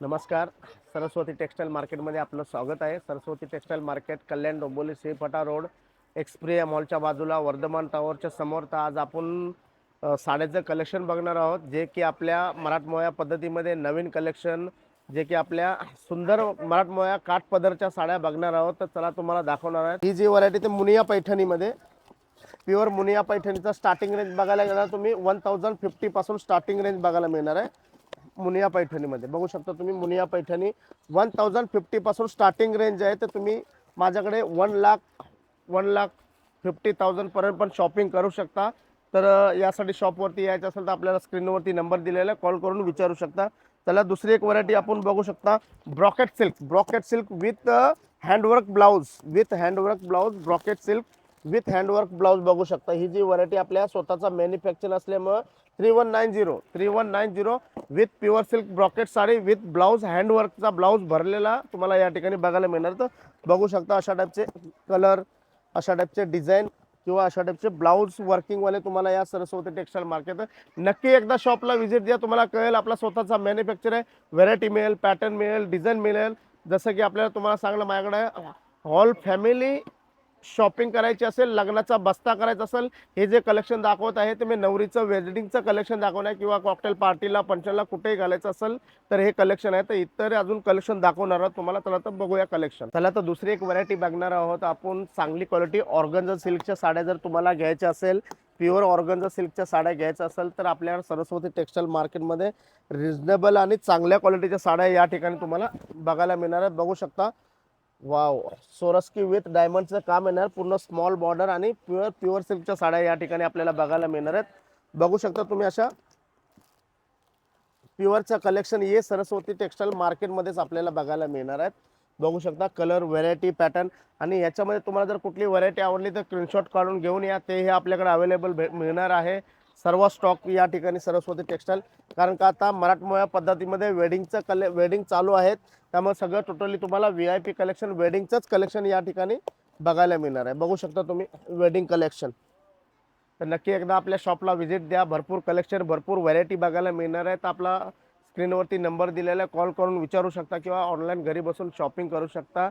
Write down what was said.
नमस्कार सरस्वती टेक्स्टाईल मार्केटमध्ये आपलं स्वागत आहे. सरस्वती टेक्स्टाईल मार्केट कल्याण डोंबोली श्रीफटा रोड एक्सप्रिया मॉलच्या बाजूला वर्धमान टावरच्या समोर तर आज आपण साड्याचं कलेक्शन बघणार आहोत जे की आपल्या मराठमोळ्या पद्धतीमध्ये नवीन कलेक्शन जे की आपल्या सुंदर मराठमोळ्या काठ पदरच्या साड्या बघणार आहोत. तर चला तुम्हाला दाखवणार आहे. ही जी व्हरायटी ते मुनिया पैठणीमध्ये प्युअर मुनिया पैठणीचा स्टार्टिंग रेंज बघायला गेला तुम्ही वन थाउजंड फिफ्टीपासून स्टार्टिंग रेंज बघायला मिळणार आहे. मुनिया पैठणीमध्ये. बघू शकता तुम्ही मुनिया पैठणी वन थाउजंड फिफ्टीपासून स्टार्टिंग रेंज आहे. तर तुम्ही माझ्याकडे one lakh one lakh fifty थाउजंडपर्यंत पण शॉपिंग करू शकता. तर यासाठी शॉपवरती यायचं असेल तर आपल्याला स्क्रीनवरती नंबर दिलेला आहे. कॉल करून विचारू शकता. त्याला दुसरी एक व्हरायटी आपण बघू शकता. Brocade silk brocade silk with handwork blouse with handwork blouse brocade silk with handwork blouse बघू शकता. ही जी व्हरायटी आपल्या स्वतःचा मॅन्युफॅक्चर असल्यामुळं three one nine zero three one nine zero with pure silk brocade sari with blouse हँडवर्कचा blouse भरलेला तुम्हाला या ठिकाणी बघायला मिळणार. तर बघू शकता अशा टाईपचे कलर अशा टाईपचे डिझाईन किंवा अशा टाईपचे ब्लाऊज वर्किंगवाले तुम्हाला या सरस्वती टेक्स्टाईल मार्केट नक्की एकदा शॉपला व्हिजिट द्या तुम्हाला कळेल आपला स्वतःचा मॅन्युफॅक्चर आहे. व्हेरायटी मिळेल पॅटर्न मिळेल डिझाईन मिळेल. जसं की आपल्याला तुम्हाला सांगलं माझ्याकडे ऑल फॅमिली शॉपिंग करायची असेल लग्नाचा बस्ता करायचा असेल हे जे कलेक्शन दाखवत आहे ते मी नवरीचं वेडिंगचं कलेक्शन दाखवणार आहे किंवा कॉकटेल पार्टीला पंचनला कुठेही घालायचं असेल तर हे कलेक्शन आहे. तर इतर अजून कलेक्शन दाखवणार आहोत. तुम्हाला चला तर बघूया कलेक्शन चला तर दुसरी एक व्हरायटी बघणार आहोत आपण. चांगली क्वालिटी ऑर्गन्झा सिल्कच्या साड्या जर तुम्हाला घ्यायच्या असेल प्युअर ऑर्गन्झा सिल्कच्या साड्या घ्यायच्या असेल तर आपल्या सरस्वती टेक्स्टाईल मार्केटमध्ये रिजनेबल आणि चांगल्या क्वालिटीच्या साड्या या ठिकाणी तुम्हाला बघायला मिळणार आहेत. बघू शकता वाव. सोरस्की विथ डायमंडचं काम येणार पूर्ण स्मॉल बॉर्डर आणि प्युअर प्युअर सिल्कच्या साड्या या ठिकाणी आपल्याला बघायला मिळणार आहेत. बघू शकता तुम्ही अशा प्युअरचं कलेक्शन हे सरस्वती टेक्स्टाईल मार्केटमध्येच आपल्याला बघायला मिळणार आहेत. बघू शकता कलर व्हेरायटी पॅटर्न आणि याच्यामध्ये तुम्हाला जर कुठली व्हरायटी आवडली तर स्क्रीनशॉट काढून घेऊन या. ते हे आपल्याकडे अवेलेबल मिळणार आहे. सर्व स्टॉक या ठिकाणी सरस्वती टेक्स्टाईल कारण का आता मराठमोळ्या पद्धतीमध्ये वेडिंगचं कले वेडिंग चालू आहेत. त्यामुळे सगळं टोटली तुम्हाला व्ही आय पी कलेक्शन वेडिंगचंच कलेक्शन या ठिकाणी बघायला मिळणार आहे. बघू शकता तुम्ही वेडिंग कलेक्शन तर नक्की एकदा आपल्या शॉपला व्हिजिट द्या. भरपूर कलेक्शन भरपूर व्हरायटी बघायला मिळणार आहे तर आपला स्क्रीनवरती नंबर दिलेला आहे. कॉल करून विचारू शकता किंवा ऑनलाईन घरी बसून शॉपिंग करू शकता.